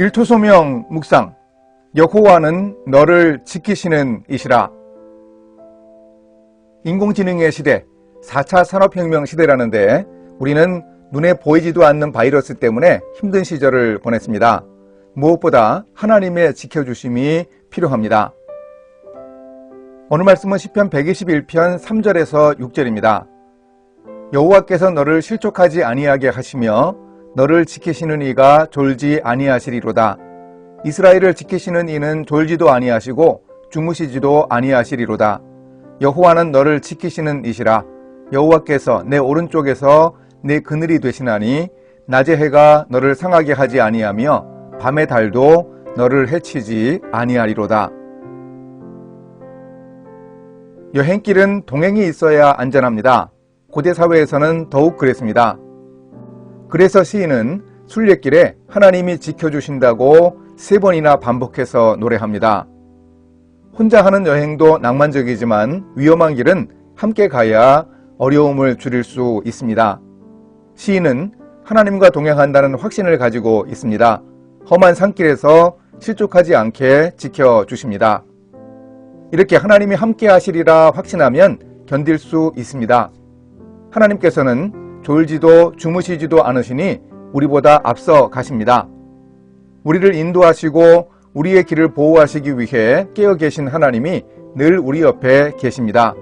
일토소명 묵상 여호와는 너를 지키시는 이시라 인공지능의 시대 4차 산업혁명 시대라는데 우리는 눈에 보이지도 않는 바이러스 때문에 힘든 시절을 보냈습니다. 무엇보다 하나님의 지켜주심이 필요합니다. 오늘 말씀은 시편 121편 3절에서 6절입니다. 여호와께서 너를 실족하지 아니하게 하시며 너를 지키시는 이가 졸지 아니하시리로다. 이스라엘을 지키시는 이는 졸지도 아니하시고 주무시지도 아니하시리로다. 여호와는 너를 지키시는 이시라. 여호와께서 내 오른쪽에서 내 그늘이 되시나니 낮의 해가 너를 상하게 하지 아니하며 밤의 달도 너를 해치지 아니하리로다. 여행길은 동행이 있어야 안전합니다. 고대 사회에서는 더욱 그랬습니다. 그래서 시인은 순례길에 하나님이 지켜주신다고 세 번이나 반복해서 노래합니다. 혼자 하는 여행도 낭만적이지만 위험한 길은 함께 가야 어려움을 줄일 수 있습니다. 시인은 하나님과 동행한다는 확신을 가지고 있습니다. 험한 산길에서 실족하지 않게 지켜주십니다. 이렇게 하나님이 함께 하시리라 확신하면 견딜 수 있습니다. 하나님께서는 졸지도 주무시지도 않으시니 우리보다 앞서 가십니다. 우리를 인도하시고 우리의 길을 보호하시기 위해 깨어 계신 하나님이 늘 우리 옆에 계십니다.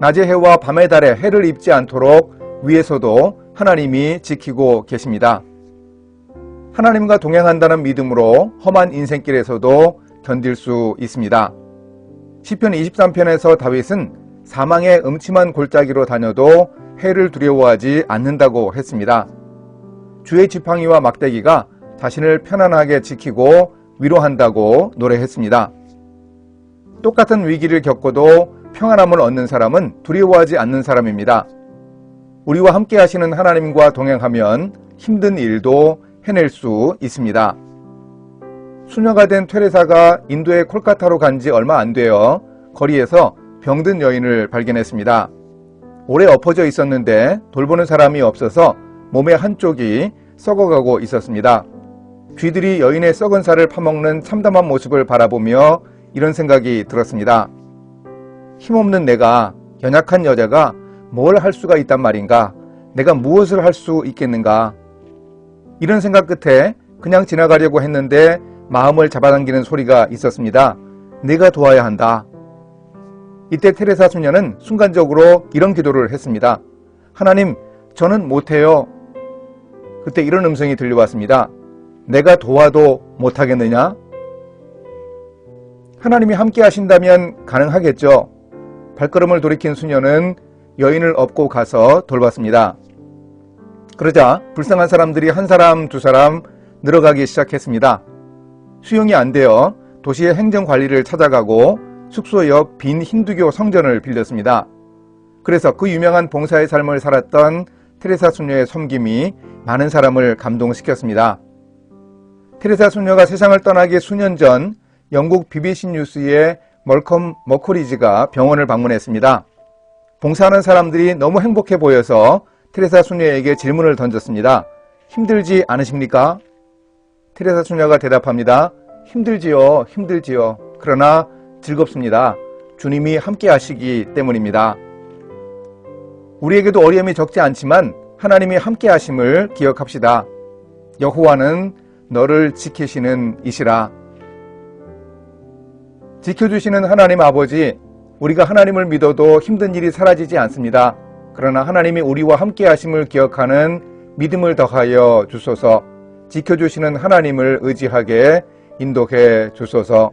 낮의 해와 밤의 달에 해를 입지 않도록 위에서도 하나님이 지키고 계십니다. 하나님과 동행한다는 믿음으로 험한 인생길에서도 견딜 수 있습니다. 시편 23편에서 다윗은 사망의 음침한 골짜기로 다녀도 해를 두려워하지 않는다고 했습니다. 주의 지팡이와 막대기가 자신을 편안하게 지키고 위로한다고 노래했습니다. 똑같은 위기를 겪어도 평안함을 얻는 사람은 두려워하지 않는 사람입니다. 우리와 함께 하시는 하나님과 동행하면 힘든 일도 해낼 수 있습니다. 수녀가 된 테레사가 인도의 콜카타로 간 지 얼마 안 되어 거리에서 병든 여인을 발견했습니다. 오래 엎어져 있었는데 돌보는 사람이 없어서 몸의 한쪽이 썩어가고 있었습니다. 쥐들이 여인의 썩은 살을 파먹는 참담한 모습을 바라보며 이런 생각이 들었습니다. 힘없는 내가 연약한 여자가 뭘 할 수가 있단 말인가? 내가 무엇을 할 수 있겠는가? 이런 생각 끝에 그냥 지나가려고 했는데 마음을 잡아당기는 소리가 있었습니다. 내가 도와야 한다. 이때 테레사 수녀는 순간적으로 이런 기도를 했습니다. 하나님, 저는 못해요. 그때 이런 음성이 들려왔습니다. 내가 도와도 못하겠느냐? 하나님이 함께 하신다면 가능하겠죠. 발걸음을 돌이킨 수녀는 여인을 업고 가서 돌봤습니다. 그러자 불쌍한 사람들이 한 사람 두 사람 늘어가기 시작했습니다. 수용이 안 되어 도시의 행정 관리를 찾아가고 숙소 옆 빈 힌두교 성전을 빌렸습니다. 그래서 그 유명한 봉사의 삶을 살았던 테레사 수녀의 섬김이 많은 사람을 감동시켰습니다. 테레사 수녀가 세상을 떠나기 수년 전 영국 BBC 뉴스의 멀컴 머코리지가 병원을 방문했습니다. 봉사하는 사람들이 너무 행복해 보여서 테레사 수녀에게 질문을 던졌습니다. 힘들지 않으십니까? 테레사 수녀가 대답합니다. 힘들지요, 힘들지요. 그러나 즐겁습니다. 주님이 함께 하시기 때문입니다. 우리에게도 어려움이 적지 않지만 하나님이 함께 하심을 기억합시다. 여호와는 너를 지키시는 이시라. 지켜주시는 하나님 아버지, 우리가 하나님을 믿어도 힘든 일이 사라지지 않습니다. 그러나 하나님이 우리와 함께 하심을 기억하는 믿음을 더하여 주소서, 지켜주시는 하나님을 의지하게 인도해 주소서,